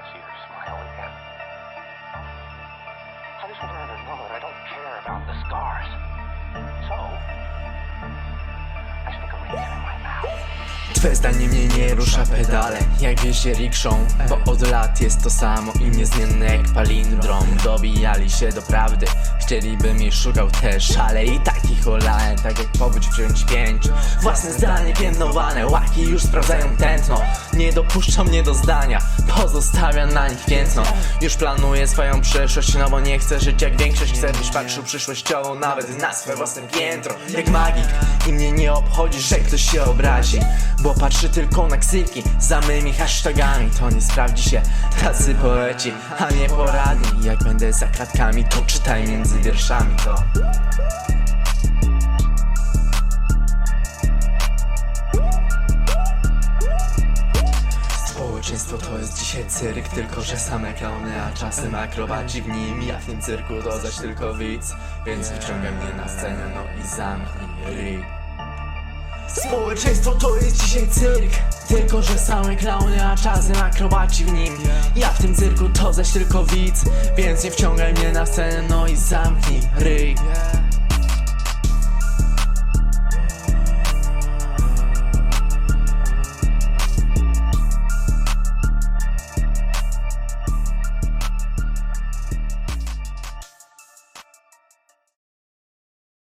to see her smile again. I just want her to know that I don't care about the scars. So, I stick a razor in my mouth. Twe zdanie mnie nie rusza pedale Jak wiezie rikszą Bo od lat jest to samo i niezmienne jak palindrom Dobijali się do prawdy. Chcieliby mi szukał też Ale i takich olałem Tak jak powódź wziąć pięć. Własne zdanie piętnowane Łaki już sprawdzają tętno. Nie dopuszczą mnie do zdania Pozostawiam na nich piętno. Już planuję swoją przyszłość No bo nie chcę żyć jak większość. Chcę być patrzył przyszłościowo Nawet na swe własne piętro. Jak magik I mnie nie obchodzi, że ktoś się obrazi Bo patrzy tylko na ksywki Za mymi hashtagami. To nie sprawdzi się Tacy poeci, a nie poradni. Jak będę za kratkami To czytaj między wierszami to. Społeczeństwo to jest dzisiaj cyrk, tylko że same klauny, a czasem akrobaci w nim. Ja w tym cyrku to zaś tylko widz, więc wyciągaj mnie na scenę, no i zamknij ryj. Społeczeństwo to jest dzisiaj cyrk Tylko, że same klauny, a czasem akrobaci w nim. Ja w tym cyrku to zaś tylko widz Więc nie wciągaj mnie na scenę, no i zamknij ryj